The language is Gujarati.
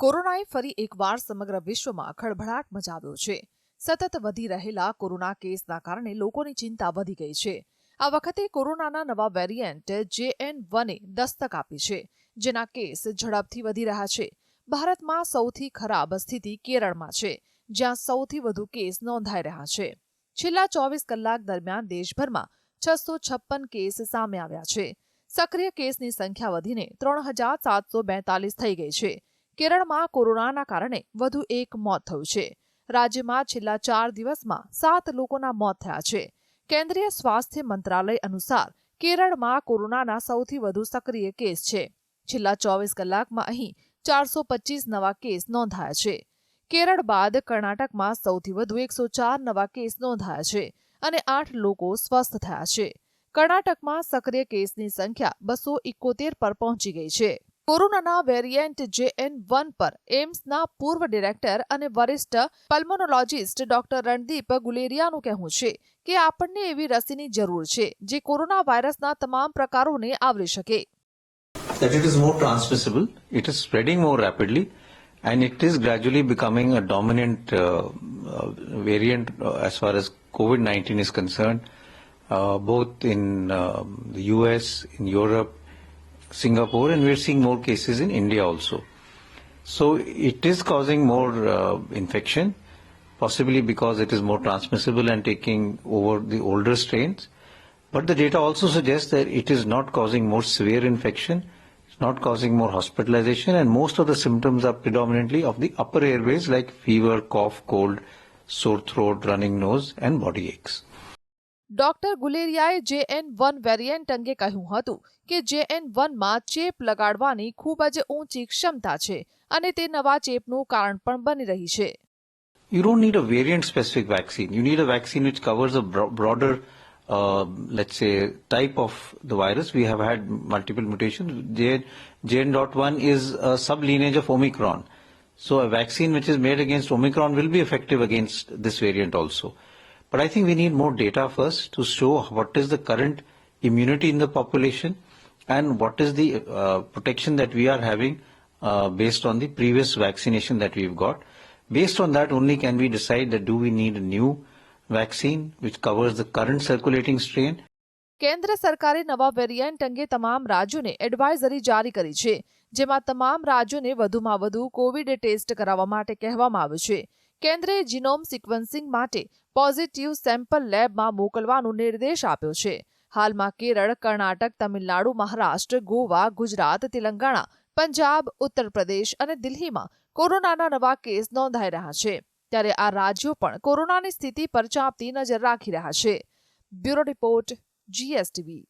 કોરોનાએ ફરી એકવાર સમગ્ર વિશ્વમાં ખળભળાટ મચાવ્યો છે. સતત વધી રહેલા કોરોના કેસના કારણે લોકોની ચિંતા વધી ગઈ છે. આ વખતે કોરોનાના નવા વેરિયન્ટ જેએન વને દસ્તક આપી છે. જેના કેસ ઝડપથી વધી રહ્યા છે. ભારતમાં સૌથી ખરાબ સ્થિતિ કેરળમાં છે, જ્યાં સૌથી વધુ કેસ નોંધાઈ રહ્યા છે. છેલ્લા ચોવીસ કલાક દરમિયાન દેશભરમાં છસો છપ્પન કેસ સામે આવ્યા છે. સક્રિય કેસની સંખ્યા વધીને ત્રણ હજાર સાતસો બેતાલીસ થઈ ગઈ છે. કેરળમાં કોરોનાના કારણે વધુ એક મોત થયું છે. રાજ્યમાં છેલ્લા ચાર દિવસમાં સાત લોકોના મોત થયા છે. કેન્દ્રીય સ્વાસ્થ્ય મંત્રાલય અનુસાર કેરળમાં કોરોનાના સૌથી વધુ સક્રિય કેસ છે. છેલ્લા ચોવીસ કલાકમાં અહીં ચારસો પચીસ નવા કેસ નોંધાયા છે. કેરળ બાદ કર્ણાટકમાં સૌથી વધુ એકસો ચાર નવા કેસ નોંધાયા છે અને આઠ લોકો સ્વસ્થ થયા છે. કર્ણાટકમાં સક્રિય કેસની સંખ્યા બસો ઇકોતેર પર પહોંચી ગઈ છે. કોરોનાના વેરિયન્ટ જેએન વન પર એમ્સના પૂર્વ ડિરેક્ટર અને વરિષ્ઠ પલ્મોનોલોજીસ્ટ ડોક્ટર રણદીપ ગુલેરિયાનું કહેવું છે કે આપણને એવી રસીની જરૂર છે જે કોરોના વાયરસના તમામ પ્રકારોને આવરી શકે that it is more transmissible, it is spreading more rapidly, and it is gradually becoming a dominant uh, uh, variant uh, as far as COVID 19 is concerned, uh, both in uh, the US, in Europe, Singapore, and we're seeing more cases in India also. So it is causing more uh, infection, possibly because it is more transmissible and taking over the older strains. But the data also suggests that it is not causing more severe infection, it's not causing more hospitalization, and most of the symptoms are predominantly of the upper airways like fever, cough, cold, sore throat, running nose, and body aches. Doctor ગુલેરિયાએ JN one variant અંગે કહ્યું હતું કે જેએન વનમાં ચેપ લગાડવાની ખૂબ જ ઊંચી ક્ષમતા છે અને તે નવા ચેપનું કારણ પણ બની રહી છે You don't need a variant specific vaccine. You need a vaccine which covers a bro- broader, uh, let's say, type of the virus. We have had multiple mutations. JN, JN.1 is a sublineage of Omicron. So a vaccine which is made against Omicron will be effective against this variant also. But I think we need more data first to show what is the current immunity in the population and what is the uh, protection that we are having uh, based on the previous vaccination that we've got. Based on that only can we decide that do we need a new vaccine which covers the current circulating strain કેન્દ્ર સરકારે નવા વેરિયન્ટ અંગે તમામ રાજ્યોને એડવાઇઝરી જારી કરી છે જેમાં તમામ રાજ્યોને વધુમાં વધુ કોવિડ ટેસ્ટ કરાવવા માટે કહેવામાં આવ્યું છે કેન્દ્રે જીનોમ સિક્વન્સિંગ માટે પોઝિટિવ સેમ્પલ લેબમાં મોકલવાનો નિર્દેશ આપ્યો છે. હાલમાં કેરળ, કર્ણાટક, તમિલનાડુ, મહારાષ્ટ્ર, ગોવા, ગુજરાત, તેલંગાણા, પંજાબ ઉત્તર પ્રદેશ અને દિલ્હીમાં કોરોનાના નવા કેસ નોંધાઈ રહ્યા છે. ત્યારે આ રાજ્યો પણ કોરોનાની સ્થિતિ પર ચાંપતી નજર રાખી રહ્યા છે. Bureau report, GSTV.